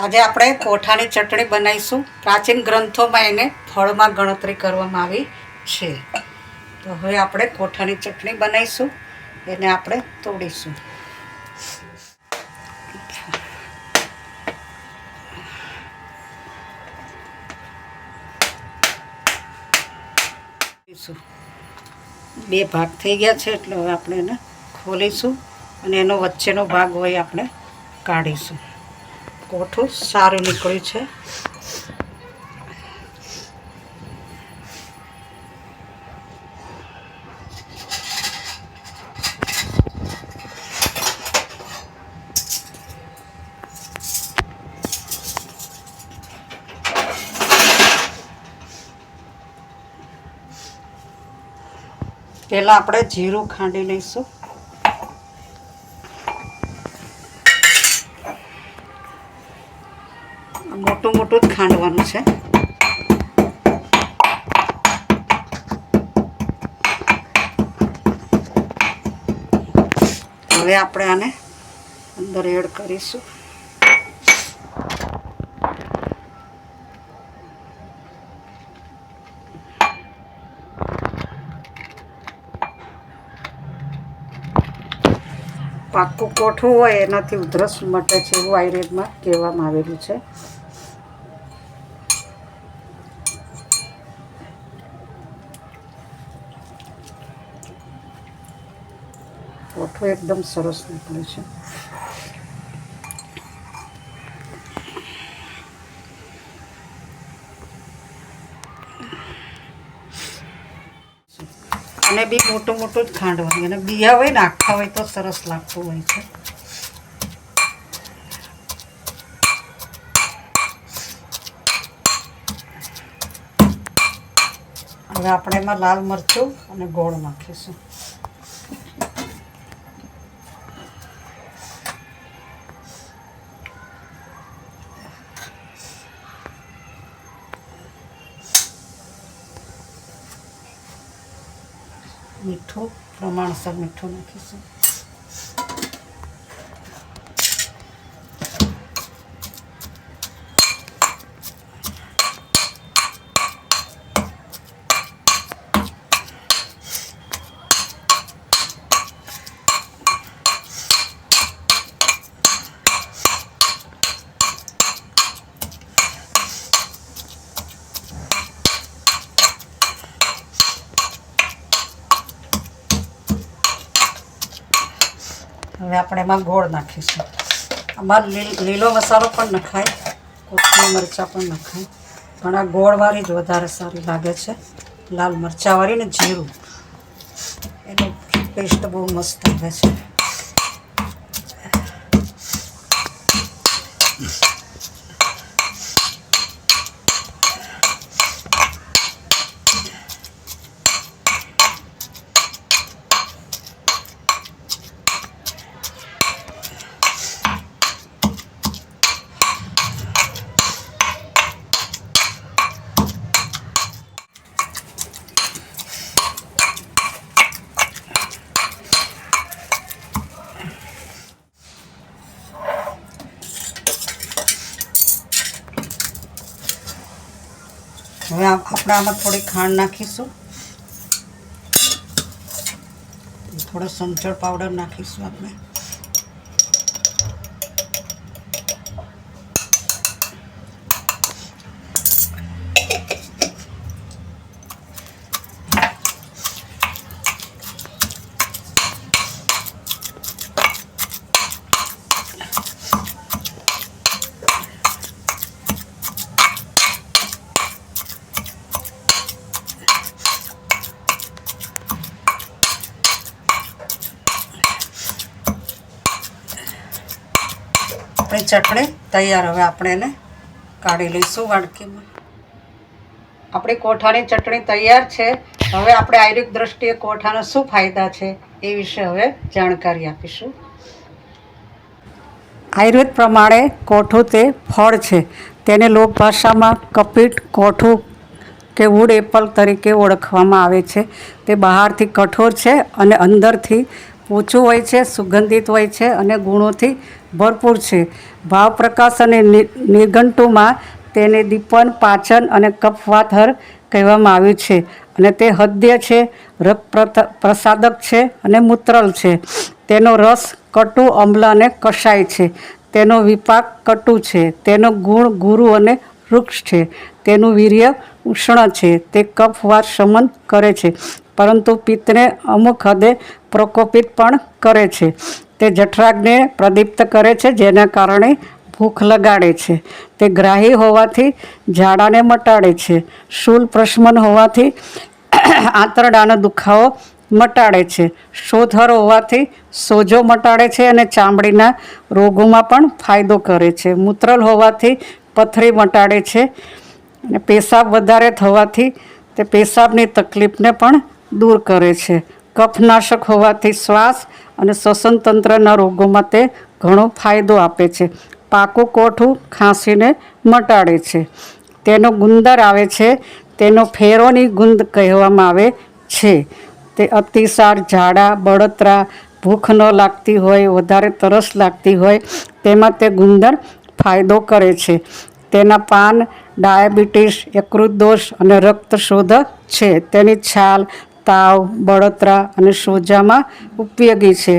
આજે આપણે કોઠાની ચટણી બનાવીશું. પ્રાચીન ગ્રંથોમાં એને ફળમાં ગણતરી કરવામાં આવી છે. તો હવે આપણે કોઠાની ચટણી બનાવીશું. એને આપણે તોડીશું. બે ભાગ થઈ ગયા છે એટલે હવે આપણે એને ખોલીશું અને એનો વચ્ચેનો ભાગ હોય આપણે કાઢીશું. કોઠું સારું નીકળ્યું છે. પહેલાં આપણે જીરું ખાંડી લઈશું. મોટું મોટું જ ખાંડવાનું છે. હવે આપણે આને અંદર એડ કરીશું. પાકું કોઠું હોય એનાથી ઉધરસ મટે છે એવું આયુર્વેદમાં કહેવામાં આવેલું છે. કોઠું એકદમ સરસ નીકળે છે અને બી મોટું મોટું જ ખાંડવાનું અને બિયા હોય ને, આખા હોય તો સરસ લાગતું હોય છે. હવે આપણે એમાં લાલ મરચું અને ગોળ નાખીશું. મીઠું પ્રમાણસર મીઠું નાખીશું. હવે આપણે એમાં ગોળ નાખીશું. આમાં લીલ- મસાલો પણ નખાય. કોથમીર મરચાં પણ નખાય. પણ આ ગોળવાળી જ વધારે સારી લાગે છે. લાલ મરચાંવાળી ને જીરું. એની ટેસ્ટ બહુ મસ્ત આવે છે. હવે આપણે આમાં થોડી ખાંડ નાખીશું. થોડો સંચળ પાવડર નાખીશું આપણે. આપણી ચટણી તૈયાર. હવે આપણે એને કાઢી લઈશું વાડકીમાં. આપણી કોઠાની ચટણી તૈયાર છે. હવે આપણે આયુર્વેદ દ્રષ્ટિએ કોઠાના શું ફાયદા છે એ વિશે હવે જાણકારી આપીશું. આયુર્વેદ પ્રમાણે કોઠું તે ફળ છે. તેને લોકભાષામાં કપીટ, કોઠું કે વુડ એપલ તરીકે ઓળખવામાં આવે છે. તે બહારથી કઠોર છે અને અંદરથી પોચું હોય છે, સુગંધિત હોય છે અને ગુણોથી ભરપૂર છે. ભાવ પ્રકાશ અને નિઘંટુમાં તેને દીપન, પાચન અને કફવાથર કહેવામાં આવ્યું છે અને તે હદ્ય છે રક્ત પ્રસાદક છે અને મૂત્રલ છે. તેનો રસ કટુ, અમ્લ અને કષાય છે. તેનો વિપાક કટુ છે. તેનો ગુણ ગુરુ અને વૃક્ષ છે. તેનું વીર્ય ઉષ્ણ છે. તે કફવાર શમન કરે છે. પરંતુ પિત્તને અમુક હદે પ્રકોપિત પણ કરે છે. તે જઠરાગને પ્રદીપ્ત કરે છે, જેના કારણે ભૂખ લગાડે છે. તે ગ્રાહી હોવાથી ઝાડાને મટાડે છે. શૂલ પ્રશ્મન હોવાથી આંતરડાનો દુખાવો મટાડે છે. શોધર હોવાથી સોજો મટાડે છે અને ચામડીના રોગોમાં પણ ફાયદો કરે છે. મૂત્રલ હોવાથી પથરી મટાડે છે. અને પેશાબ વધારે થવાથી તે પેશાબની તકલીફને પણ દૂર કરે છે. કફનાશક હોવાથી શ્વાસ અને શ્વસન તંત્રના રોગોમાં તે ઘણો ફાયદો આપે છે. પાકું કોઠું ખાંસીને મટાડે છે. તેનો ગુંદર આવે છે. તેનો ફેરોની ગુંદ કહેવામાં આવે છે. તે અતિસાર, ઝાડા, બળતરા, ભૂખ ન લાગતી હોય, વધારે તરસ લાગતી હોય, તેમાં તે ગુંદર ફાયદો કરે છે. તેના પાન, ડાયાબિટીસ યકૃત દોષ અને રક્ત શોધક છે. તેની છાલ તાવ, બળતરા અને સોજામાં ઉપયોગી છે.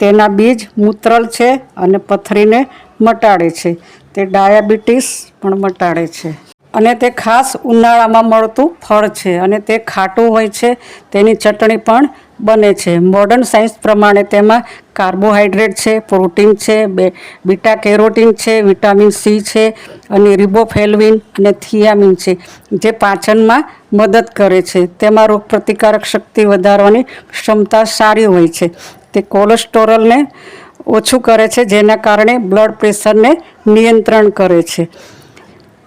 તેના બીજ મૂત્રલ છે અને પથરીને મટાડે છે. તે ડાયાબિટીસ પણ મટાડે છે. અને તે ખાસ ઉનાળામાં મળતું ફળ છે અને તે ખાટું હોય છે. તેની ચટણી પણ બને છે. મોડર્ન સાયન્સ પ્રમાણે તેમાં કાર્બોહાઈડ્રેટ છે, પ્રોટીન છે, બે, બીટા કેરોટીન છે, વિટામિન સી છે અને રિબોફેલ્વિન અને થિયામિન છે, જે પાચનમાં મદદ કરે છે. તેમાં રોગપ્રતિકારક શક્તિ વધારવાની ક્ષમતા સારી હોય છે. તે કોલેસ્ટેરોલને ઓછું કરે છે, જેના કારણે બ્લડ પ્રેશરને નિયંત્રણ કરે છે.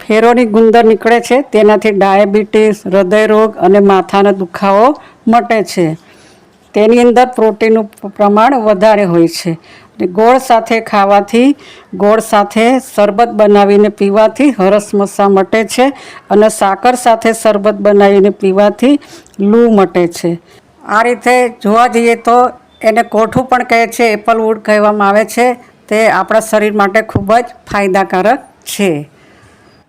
ફેરોની ગુંદર નીકળે છે, તેનાથી ડાયાબિટીસ, હૃદયરોગ અને માથાનો દુખાવો મટે છે. તેની અંદર પ્રોટીનનું પ્રમાણ વધારે હોય છે. ગોળ સાથે ખાવાથી, ગોળ સાથે શરબત બનાવીને પીવાથી હરસમસા મટે છે અને સાકર સાથે શરબત બનાવીને પીવાથી લૂ મટે છે. આ રીતે જોવા જઈએ તો એને કોઠું પણ કહે છે એપલવુડ કહેવામાં આવે છે. તે આપણા શરીર માટે ખૂબ જ ફાયદાકારક છે.